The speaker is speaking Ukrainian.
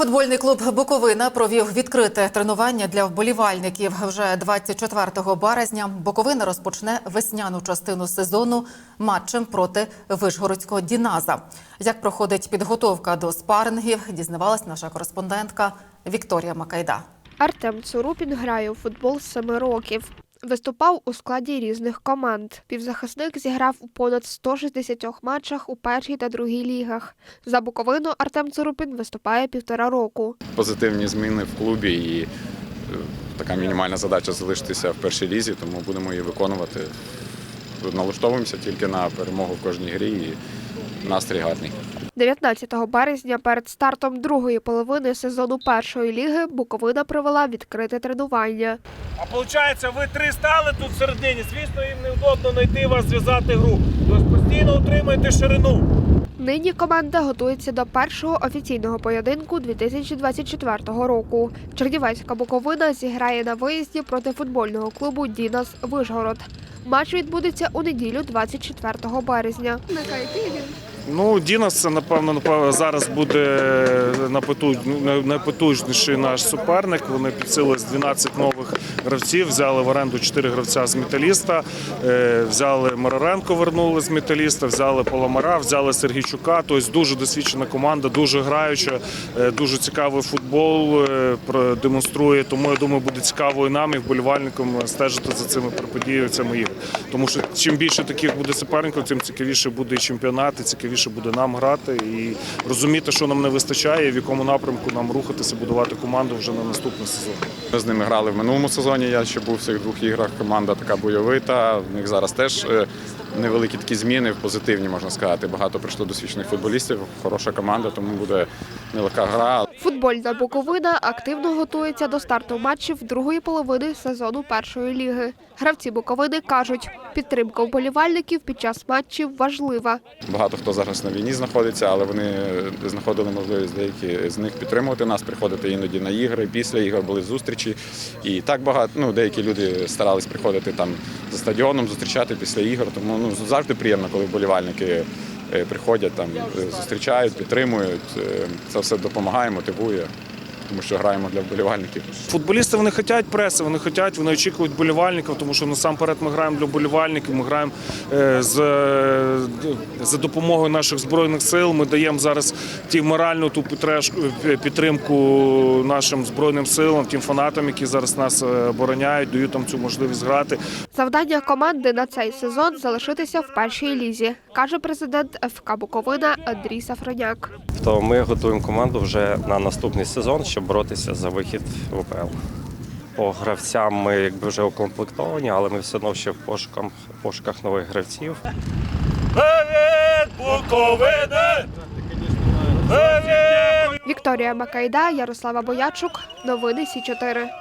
Футбольний клуб Буковина провів відкрите тренування для вболівальників. Вже 24 березня Буковина розпочне весняну частину сезону матчем проти Вишгородського Діназа. Як проходить підготовка до спарингів, дізнавалась наша кореспондентка Вікторія Макайда. Артем Цурупін грає у футбол з семи років. Виступав у складі різних команд. Півзахисник зіграв у понад 160 матчах у першій та другій лігах. За Буковину Артем Цурупін виступає півтора року. позитивні зміни в клубі і е, така мінімальна задача залишитися в першій лізі, тому будемо її виконувати. Налаштовуємося тільки на перемогу в кожній грі і настрій гарний. 19 березня перед стартом другої половини сезону першої ліги Буковина провела відкрите тренування. А виходить, ви три стали тут всередині. Звісно, їм невдобно знайти вас, зв'язати гру. Тобто постійно утримуйте ширину. Нині команда готується до першого офіційного поєдинку 2024 року. Чернівецька Буковина зіграє на виїзді проти футбольного клубу Дінас Вишгород. Матч відбудеться у неділю 24 березня. Ну, Дінас це напевно, зараз буде найпотуж- най- найпотужніший наш суперник. Вони підсилили з 12 нових гравців, взяли в оренду 4 гравця з металіста, е, взяли Мароренко, вернули з металіста, взяли Поломара, взяли Сергійчука. Тобто дуже досвідчена команда, дуже граюча, е, дуже цікавий футбол е, продемонструє. Тому я думаю, буде цікаво і нам, і вболівальникам стежити за цими подіями, цими іграми. Тому що чим більше таких буде суперників, тим цікавіше буде і чемпіонат, і цікавіше буде нам грати і розуміти, що нам не вистачає, в якому напрямку нам рухатися, будувати команду вже на наступний сезон. Ми з ними грали в минулому сезоні. Я ще був в цих двох іграх. Команда така бойовита. В них зараз теж е, невеликі такі зміни, позитивні можна сказати. Багато прийшло досвідчених футболістів. Хороша команда, тому буде нелегка гра. Футбольна Буковина активно готується до старту матчів другої половини сезону першої ліги. Гравці Буковини кажуть, підтримка вболівальників під час матчів важлива. Багато хто зараз на війні знаходиться, але вони знаходили можливість деякі з них підтримувати нас, приходити іноді на ігри. Після ігор були зустрічі. І так багато ну, деякі люди старались приходити там за стадіоном, зустрічати після ігор. Тому ну завжди приємно, коли вболівальники е, приходять там, е, зустрічають, підтримують. Е, Це все допомагає, potrебuje тому що граємо для вболівальників. Футболісти вони хочуть преси, вони хочуть, вони очікують болівальників, тому що насамперед ми граємо для болівальників, ми граємо е, з, е, за допомогою наших збройних сил. Ми даємо зараз ті моральну ту підтримку нашим збройним силам, тим фанатам, які зараз нас е, обороняють, дають там цю можливість грати. Завдання команди на цей сезон залишитися в першій лізі, каже президент ФК Буковина Андрій Сафроняк. То ми готуємо команду вже на наступний сезон, щоб боротися за вихід в УПЛ. По гравцям ми якби вже укомплектовані, але ми все одно ще в пошуках, пошуках нових гравців. Вікторія Бакайда, Ярослава Боячук. Новини Сі 4